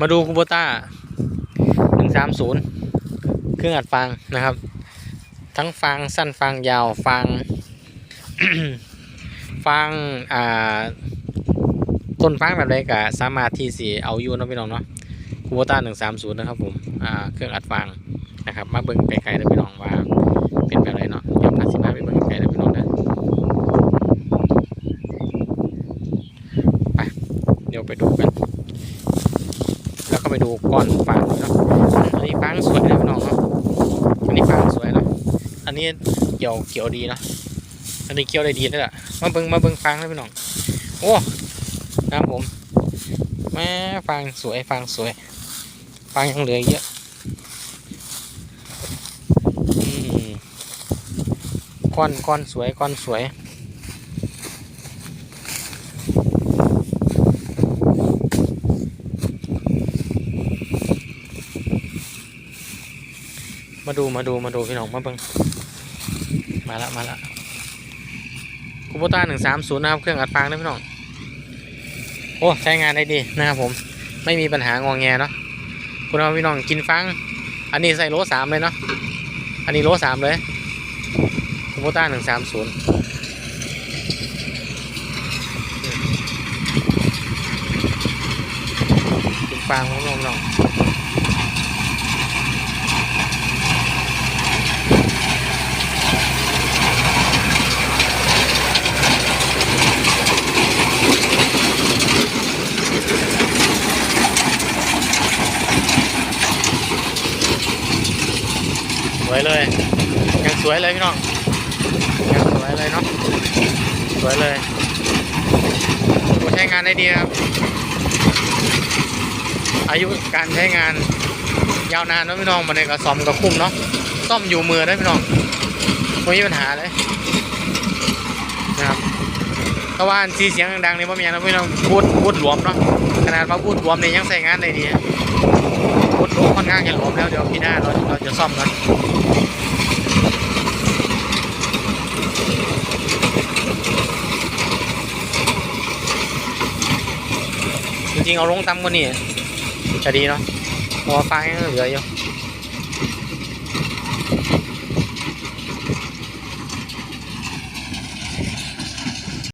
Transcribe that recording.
มาดูคูโบต้าหนึ่งสามศูนย์เครื่องอัดฟางนะครับ ทั้งฟางสั้นฟางยาวฟางฟางอ่าต้นฟางแบบใดก็สามารถที่สิเอาอยู่เนาะพี่น้องเนาะคูโบต้าหนึ่งสามศูนย์นะครับผมอ่าเครื่องอัดฟางนะครับ มาเบิ่งไกลๆเลยพี่น้องว่าเป็นแบบไรเนาะเดี๋ยวพาสิมาไปเบิ่งไกลๆเลยพี่น้องนะไปเดี๋ยวไปดูกัน แล้วก็ไปดูก้อนฟางเนาะอันนี้ฟางสวยนะพี่น้องเนาะอันนี้ฟางสวยเนาะอันนี้เกี่ยวเกี่ยวดีเนาะอันนี้เกี่ยวได้ดีนั่นแหละมาเบิ่งมาเบิ่งฟางนะพี่น้องโอ้นะผมแม่ฟางสวยฟางสวยฟางยังเหลือเยอะอืมก้อนก้อนสวยก้อนสวย มาดูมาดูมาดูพี่น้องมาเบิงมาละมาละคูโบต้าหนึ่งสามศูนย์นะครับเครื่องอัดฟางนะพี่น้องโอ้ใช้งานได้ดีนะครับผมไม่มีปัญหางองแงเนาะคุณเอาพี่น้องกินฟัง อันนี้ใส่โลสามเลยเนาะอันนี้โลสามเลยคูโบต้าหนึ่งสามศูนย์กินฟังน้องพี่น้อง วยเลยยังสวยเลยพี่น้องยังสวยเลยเนาะสวยเลยใช้งานได้ดีครับ อายุการใช้งานยาวนานนะพี่น้องมาในกระซ่อมกระคุ้มเนาะซ่อมอยู่มือได้พี่น้องไม่มีปัญหาเลยนะครับเพราว่าสีเสียงดังๆนี่พ่อมีอย่างนะพี่น้องพูดพูดหลวมเนาะขนาดว่าพูดหลวมเนี่ยยังใส่งานได้ดี พูดหลวค่อนข้างจะหลวมแล้วเดี๋ยวพี่หน้าเราเราจะซ่อมกันจริงๆเอาลงต่ำกว่านี้จะดีเนาะพราะว่าฟ้ายังเหลืออยู่